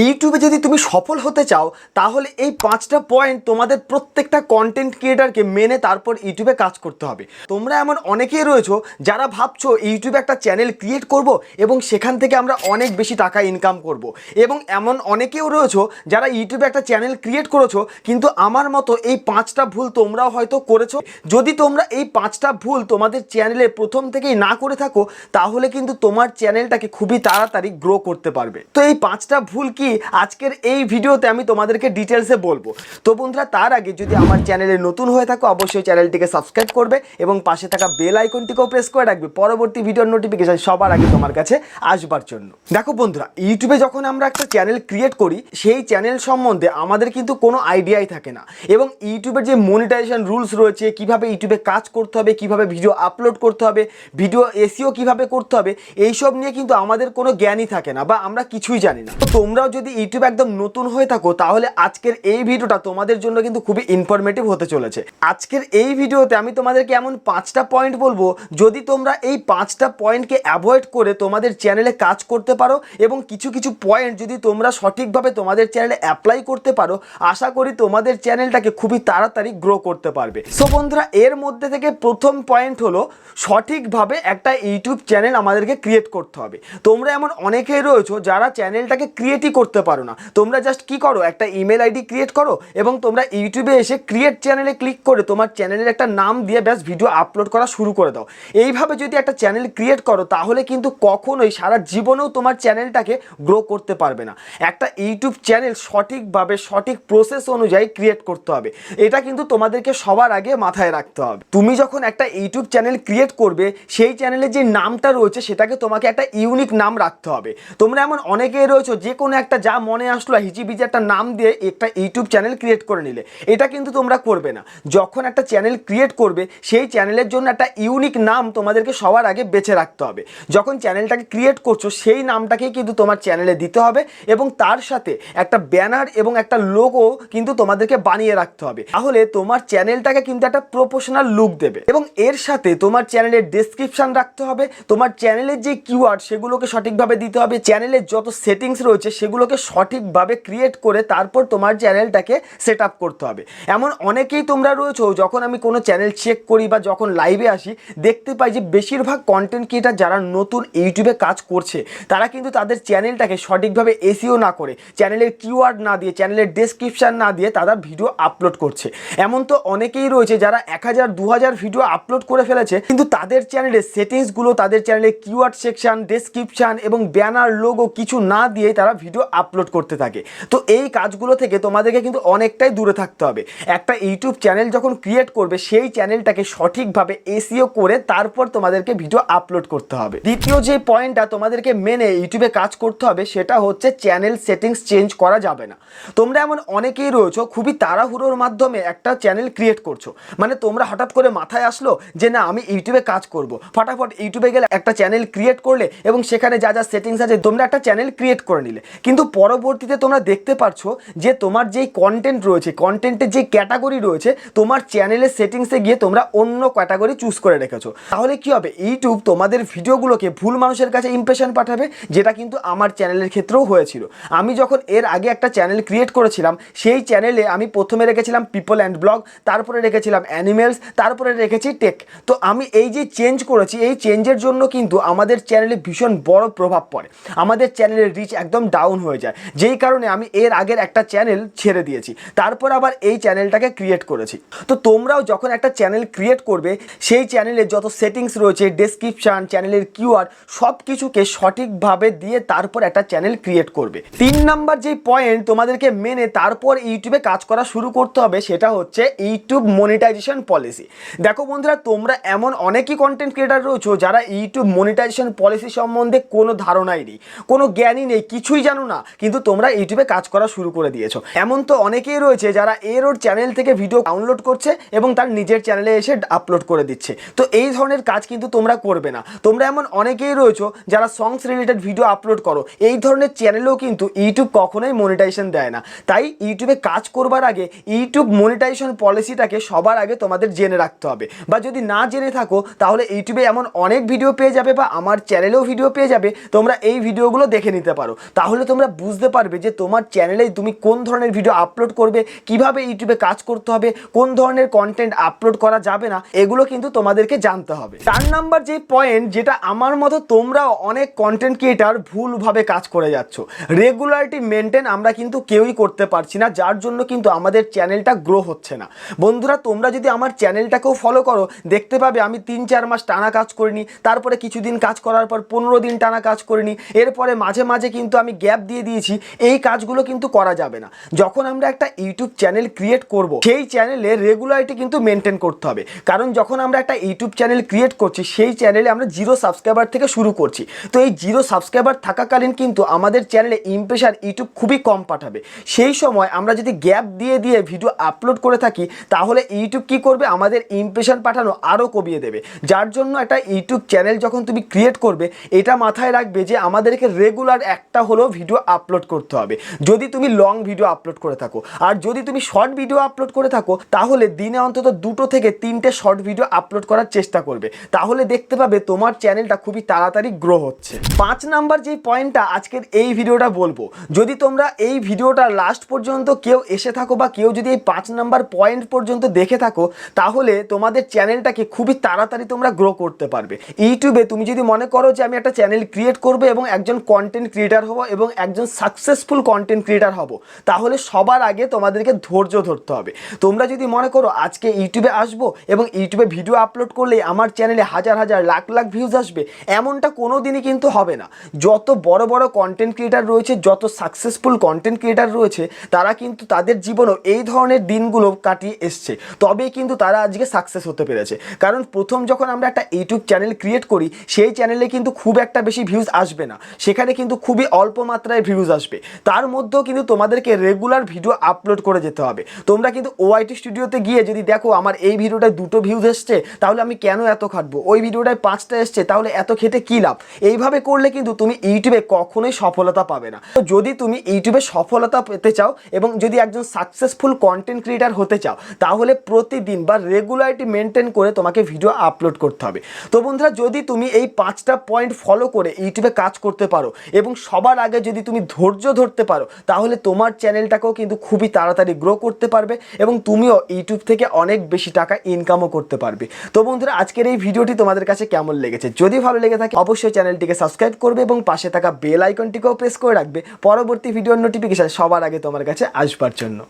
ইউটিউবে যদি তুমি সফল হতে চাও, তাহলে এই পাঁচটা পয়েন্ট তোমাদের প্রত্যেকটা কন্টেন্ট ক্রিয়েটারকে মেনে তারপর ইউটিউবে কাজ করতে হবে। তোমরা এমন অনেকেই রয়েছো যারা ভাবছ ইউটিউবে একটা চ্যানেল ক্রিয়েট করব এবং সেখান থেকে আমরা অনেক বেশি টাকা ইনকাম করব। এবং এমন অনেকেও রয়েছো যারা ইউটিউবে একটা চ্যানেল ক্রিয়েট করেছ, কিন্তু আমার মতো এই পাঁচটা ভুল তোমরাও হয়তো করেছ। যদি তোমরা এই পাঁচটা ভুল তোমাদের চ্যানেলে প্রথম থেকেই না করে থাকো, তাহলে কিন্তু তোমার চ্যানেলটাকে খুবই তাড়াতাড়ি গ্রো করতে পারবে। তো এই পাঁচটা ভুল কি আজকের এই ভিডিওতে আমি তোমাদেরকে ডিটেলসে বলব। তো বন্ধুরা, তার আগে যদি আমার চ্যানেলে নতুন হয়ে থাকো, অবশ্যই চ্যানেলটিকে সাবস্ক্রাইব করবে এবং পাশে থাকা বেল আইকনটিকেও প্রেস করে রাখবে। পরবর্তী ভিডিওর নোটিফিকেশান সবার আগে তোমার কাছে আসবার জন্য। দেখো বন্ধুরা ইউটিউবে যখন আমরা একটা চ্যানেল ক্রিয়েট করি, সেই চ্যানেল সম্বন্ধে আমাদের কিন্তু কোনো আইডিয়াই থাকে না। এবং ইউটিউবের যে মনিটাইজেশন রুলস রয়েছে, কীভাবে ইউটিউবে কাজ করতে হবে, কীভাবে ভিডিও আপলোড করতে হবে ভিডিও এসিও কীভাবে করতে হবে, এইসব নিয়ে কিন্তু আমাদের কোনো জ্ঞানই থাকে না বা আমরা কিছুই জানি না। তোমরাও যদি ইউটিউব একদম নতুন হয়ে থাকো, তাহলে আজকের এই ভিডিওটা তোমাদের জন্য কিন্তু খুবই ইনফরমেটিভ হতে চলেছে। আজকের এই ভিডিওতে আমি তোমাদেরকে এমন পাঁচটা পয়েন্ট বলব, যদি তোমরা এই পাঁচটা পয়েন্টকে অ্যাভয়েড করে তোমাদের চ্যানেলে কাজ করতে পারো এবং কিছু কিছু পয়েন্ট যদি তোমরা সঠিকভাবে তোমাদের চ্যানেলে অ্যাপ্লাই করতে পারো, আশা করি তোমাদের চ্যানেলটাকে খুবই তাড়াতাড়ি গ্রো করতে পারবে। সো বন্ধুরা, এর মধ্যে থেকে প্রথম পয়েন্ট হলো, সঠিকভাবে একটা ইউটিউব চ্যানেল আমাদেরকে ক্রিয়েট করতে হবে। তোমরা এমন অনেকেই রয়েছো যারা চ্যানেলটাকে ক্রিয়েটই করতে পারো না। তোমরা জাস্ট কি করো? একটা ইমেল আইডি ক্রিয়েট করো এবং তোমরা ইউটিউবে এসে ক্রিয়েট চ্যানেলে ক্লিক করে তোমার চ্যানেলের একটা নাম দিয়ে ব্যাস ভিডিও আপলোড করা শুরু করে দাও। এইভাবে যদি একটা চ্যানেল ক্রিয়েট করো, তাহলে কিন্তু কখনোই সারা জীবনেও তোমার চ্যানেলটাকে গ্রো করতে পারবে না। একটা ইউটিউব চ্যানেল সঠিকভাবে, সঠিক প্রসেস অনুযায়ী ক্রিয়েট করতে হবে। এটা কিন্তু তোমাদেরকে সবার আগে মাথায় রাখতে হবে। তুমি যখন একটা ইউটিউব চ্যানেল ক্রিয়েট করবে, সেই চ্যানেলের যে নামটা রয়েছে, সেটাকে তোমাকে একটা ইউনিক নাম রাখতে হবে। তোমরা এমন অনেকেই রয়েছো, যে কোনো একটা যা মনে আসলো হিজিবিজি একটা নাম দিয়ে একটা ইউটিউব চ্যানেল ক্রিয়েট করে নিলে। এটা কিন্তু তোমরা করবে না। যখন একটা চ্যানেল ক্রিয়েট করবে, সেই চ্যানেলের জন্য একটা ইউনিক নাম তোমাদেরকে সবার আগে বেছে রাখতে হবে। যখন চ্যানেলটাকে ক্রিয়েট করছ, সেই নামটাকেই কিন্তু তোমার চ্যানেলে দিতে হবে এবং তার সাথে একটা ব্যানার এবং একটা লোগো কিন্তু তোমাদেরকে বানিয়ে রাখতে হবে। তাহলে তোমার চ্যানেলটাকে কিন্তু একটা প্রফেশনাল লুক দেবে এবং এর সাথে তোমার চ্যানেলের ডেসক্রিপশন রাখতে হবে। তোমার চ্যানেলের যে কিওয়ার্ড সেগুলোকে সঠিকভাবে দিতে হবে। চ্যানেলের যত সেটিংস রয়েছে সেগুলোকে সঠিকভাবে ক্রিয়েট করে তারপর তোমার চ্যানেলটাকে সেট আপ করতে হবে। এমন অনেকেই তোমরা রয়েছো, যখন আমি কোনো চ্যানেল চেক করি বা যখন লাইভে আসি, দেখতে পাই যে বেশিরভাগ কন্টেন্ট ক্রিয়েটার যারা নতুন ইউটিউবে কাজ করছে, তারা কিন্তু তাদের চ্যানেলটাকে সঠিকভাবে এসিও না করে চ্যানেলের কিওয়ার্ড না দিয়ে চ্যানেলের ডেসক্রিপশন না দিয়ে তারা ভিডিও আপলোড করছে। এমন তো অনেকেই রয়েছে যারা এক হাজার, দু হাজার ভিডিও আপলোড করে ফেলেছে, কিন্তু তাদের চ্যানেলের সেটিংসগুলো তাদের চ্যানেলের কিওয়ার্ড সেকশন ডেসক্রিপশন এবং ব্যানার লোগো কিছু না দিয়ে তারা ভিডিও আপলোড করতে থাকে। তো এই কাজগুলো থেকে তোমাদেরকে কিন্তু অনেকটাই দূরে থাকতে হবে। একটা ইউটিউব চ্যানেল যখন ক্রিয়েট করবে, সেই চ্যানেলটাকে সঠিকভাবে এসিও করে তারপর তোমাদেরকে ভিডিও আপলোড করতে হবে। দ্বিতীয় যে পয়েন্টটা তোমাদেরকে মেনে ইউটিউবে কাজ করতে হবে, সেটা হচ্ছে চ্যানেল সেটিংস চেঞ্জ করা যাবে না। তোমরা এমন অনেকেই রয়েছো, খুবই তাড়াহুড়োর মাধ্যমে একটা চ্যানেল ক্রিয়েট করছ। মানে তোমরা হঠাৎ করে মাথায় আসলো যে, না, আমি ইউটিউবে কাজ করব। ফটাফট ইউটিউবে গেলে একটা চ্যানেল ক্রিয়েট করলে এবং সেখানে যা যা সেটিংস আছে, তোমরা একটা চ্যানেল ক্রিয়েট করে নিলে। কিন্তু পরবর্তীতে তোমরা দেখতে পারছ যে তোমার যেই কন্টেন্ট রয়েছে কন্টেন্টের যে ক্যাটাগরি রয়েছে, তোমার চ্যানেলের সেটিংসে গিয়ে তোমরা অন্য ক্যাটাগরি চুজ করে রেখেছো। তাহলে কি হবে? ইউটিউব তোমাদের ভিডিওগুলোকে ভুল মানুষের কাছে ইমপ্রেশন পাঠাবে, যেটা কিন্তু আমার চ্যানেলের ক্ষেত্রেও হয়েছিল। আমি যখন এর আগে একটা চ্যানেল ক্রিয়েট করেছিলাম, সেই চ্যানেলে আমি প্রথমে রেখেছিলাম পিপল অ্যান্ড ব্লগ তারপরে রেখেছিলাম অ্যানিমেলস তারপরে রেখেছি টেক তো আমি এই যে চেঞ্জ করেছি, এই চেঞ্জের জন্য কিন্তু আমাদের চ্যানেলে ভীষণ বড় প্রভাব পড়ে। আমাদের চ্যানেলের রিচ একদম ডাউন হয়ে যায়। যেই কারণে আমি এর আগের একটা চ্যানেল ছেড়ে দিয়েছি। তারপর আবার এই চ্যানেলটাকে ক্রিয়েট করেছি। তো তোমরাও যখন একটা চ্যানেল ক্রিয়েট করবে, সেই চ্যানেলের যত সেটিংস রয়েছে ডেসক্রিপশন চ্যানেলের কিউআর সব কিছুকে সঠিকভাবে দিয়ে তারপর একটা চ্যানেল ক্রিয়েট করবে। তিন নাম্বার যেই পয়েন্ট তোমাদেরকে মেনে তারপর ইউটিউবে কাজ করা শুরু করতে হবে, সেটা হচ্ছে ইউটিউব মনিটাইজেশন পলিসি দেখো বন্ধুরা, তোমরা এমন অনেকই কন্টেন্ট ক্রিয়েটার রয়েছো যারা ইউটিউব মনিটাইজেশন পলিসি সম্বন্ধে কোনো ধারণাই নেই, কোনো জ্ঞানই নেই, কিছুই জানো না। কিন্তু তোমরা ইউটিউবে কাজ করা শুরু করে দিয়েছ। এমন তো অনেকেই রয়েছে যারা এর ওর চ্যানেল থেকে ভিডিও ডাউনলোড করছে এবং তার নিজের চ্যানেলে এসে আপলোড করে দিচ্ছে। তো এই ধরনের কাজ কিন্তু তোমরা করবে না। তোমরা এমন অনেকেই রয়েছো যারা সংস রিলেটেড ভিডিও আপলোড করো। এই ধরনের চ্যানেলেও কিন্তু ইউটিউব কখনোই মনিটাইজেশন দেয় না। তাই ইউটিউবে কাজ করবার আগে ইউটিউব মনিটাইজেশন পলিসিটাকে সবার আগে তোমাদের জেনে রাখতে হবে। বা যদি না জেনে থাকো, তাহলে ইউটিউবে এমন অনেক ভিডিও পেয়ে যাবে বা আমার চ্যানেলেও ভিডিও পেয়ে যাবে। তোমরা এই ভিডিওগুলো দেখে নিতে পারো। তাহলে তোমরা তোমরা বুঝতে পারবে যে তোমার চ্যানেলে তুমি কোন ধরনের ভিডিও আপলোড করবে, কীভাবে ইউটিউবে কাজ করতে হবে, কোন ধরনের কন্টেন্ট আপলোড করা যাবে না, এগুলো কিন্তু তোমাদেরকে জানতে হবে। চার নাম্বার যে পয়েন্ট যেটা আমার মতো তোমরাও অনেক কন্টেন্ট ক্রিয়েটার ভুলভাবে কাজ করে যাচ্ছ। রেগুলারিটি মেনটেন আমরা কিন্তু কেউই করতে পারছি না, যার জন্য কিন্তু আমাদের চ্যানেলটা গ্রো হচ্ছে না। বন্ধুরা, তোমরা যদি আমার চ্যানেলটাকেও ফলো করো, দেখতে পাবে আমি তিন চার মাস টানা কাজ করিনি, তারপরে কিছুদিন কাজ করার পর পনেরো দিন টানা কাজ করিনি, এরপরে মাঝে মাঝে কিন্তু আমি গ্যাপ দিয়ে দিয়েছি, এই কাজগুলো কিন্তু করা যাবে না। যখন আমরা একটা ইউটিউব চ্যানেল ক্রিয়েট করব, সেই চ্যানেলে রেগুলারিটি কিন্তু মেনটেন করতে হবে। কারণ যখন আমরা একটা ইউটিউব চ্যানেল ক্রিয়েট করছি, সেই চ্যানেলে আমরা জিরো সাবস্ক্রাইবার থেকে শুরু করছি। তো এই জিরো সাবস্ক্রাইবার থাকাকালীন কিন্তু আমাদের চ্যানেলে ইমপ্রেশন ইউটিউব খুবই কম পাঠাবে। সেই সময় আমরা যদি গ্যাপ দিয়ে দিয়ে ভিডিও আপলোড করে থাকি, তাহলে ইউটিউব কি করবে? আমাদের ইমপ্রেশন পাঠানো আরও কমিয়ে দেবে। যার জন্য একটা ইউটিউব চ্যানেল যখন তুমি ক্রিয়েট করবে, এটা মাথায় রাখবে যে আমাদেরকে রেগুলার একটা হলো ভিডিও আপলোড করতে হবে। যদি তুমি লং ভিডিও আপলোড করে থাকো, আর যদি তুমি শর্ট ভিডিও আপলোড করে থাকো, তাহলে দিনে অন্তত দুটো থেকে তিনটে শর্ট ভিডিও আপলোড করার চেষ্টা করবে। তাহলে দেখতে পাবে তোমার চ্যানেলটা খুবই তাড়াতাড়ি গ্রো হচ্ছে। পাঁচ নাম্বার যে পয়েন্টটা আজকের এই ভিডিওটা বলব, যদি তোমরা এই ভিডিওটা লাস্ট পর্যন্ত কেউ এসে থাকো বা কেউ যদি এই পাঁচ নাম্বার পয়েন্ট পর্যন্ত দেখে থাকো, তাহলে তোমাদের চ্যানেলটাকে খুবই তাড়াতাড়ি তোমরা গ্রো করতে পারবে। ইউটিউবে তুমি যদি মনে করো যে আমি একটা চ্যানেল ক্রিয়েট করব এবং একজন কন্টেন্ট ক্রিয়েটার হব এবং একজন সাকসেসফুল কন্টেন্ট ক্রিয়েটার হব, তাহলে সবার আগে তোমাদেরকে ধৈর্য ধরতে হবে। তোমরা যদি মনে করো আজকে ইউটিউবে আসব এবং ইউটিউবে ভিডিও আপলোড করলে আমার চ্যানেলে হাজার হাজার লাখ লাখ ভিউজ আসবে, এমনটা কোনো দিনই কিন্তু হবে না। যত বড় বড় কন্টেন্ট ক্রিয়েটার রয়েছে, যত সাকসেসফুল কন্টেন্ট ক্রিয়েটার রয়েছে, তারা কিন্তু তাদের জীবনেও এই ধরনের দিনগুলো কাটিয়ে এসছে। তবেই কিন্তু তারা আজকে সাকসেস হতে পেরেছে। কারণ প্রথম যখন আমরা একটা ইউটিউব চ্যানেল ক্রিয়েট করি, সেই চ্যানেলে কিন্তু খুব একটা বেশি ভিউজ আসবে না। সেখানে কিন্তু খুবই অল্প মাত্রায় ভিউজ আসবে। তার মধ্যেও কিন্তু তোমাদেরকে রেগুলার ভিডিও আপলোড করে যেতে হবে। তোমরা কিন্তু ওআইটি স্টুডিওতে গিয়ে যদি দেখো আমার এই ভিডিওটায় দুটো ভিউজ এসছে, তাহলে আমি কেন এত খাটবো? ওই ভিডিওটায় পাঁচটা এসছে, তাহলে এত খেটে কী লাভ? এইভাবে করলে কিন্তু তুমি ইউটিউবে কখনোই সফলতা পাবে না। তো যদি তুমি ইউটিউবে সফলতা পেতে চাও এবং যদি একজন সাকসেসফুল কন্টেন্ট ক্রিয়েটার হতে চাও, তাহলে প্রতিদিন বা রেগুলারিটি মেনটেন করে তোমাকে ভিডিও আপলোড করতে হবে। তো বন্ধুরা, যদি তুমি এই পাঁচটা পয়েন্ট ফলো করে ইউটিউবে কাজ করতে পারো এবং সবার আগে যদি তুমি ধৈর্য ধরতে পারো, তাহলে তোমার চ্যানেলটাকেও কিন্তু খুবই তাড়াতাড়ি গ্রো করতে পারবে এবং তুমিও ইউটিউব থেকে অনেক বেশি টাকা ইনকামও করতে পারবে। তো বন্ধুরা, আজকের এই ভিডিওটি তোমাদের কাছে কেমন লেগেছে? যদি ভালো লেগে থাকে, অবশ্যই চ্যানেলটিকে সাবস্ক্রাইব করবে এবং পাশে থাকা বেল আইকনটিকেও প্রেস করে রাখবে। পরবর্তী ভিডিওর নোটিফিকেশান সবার আগে তোমার কাছে আসবার জন্য।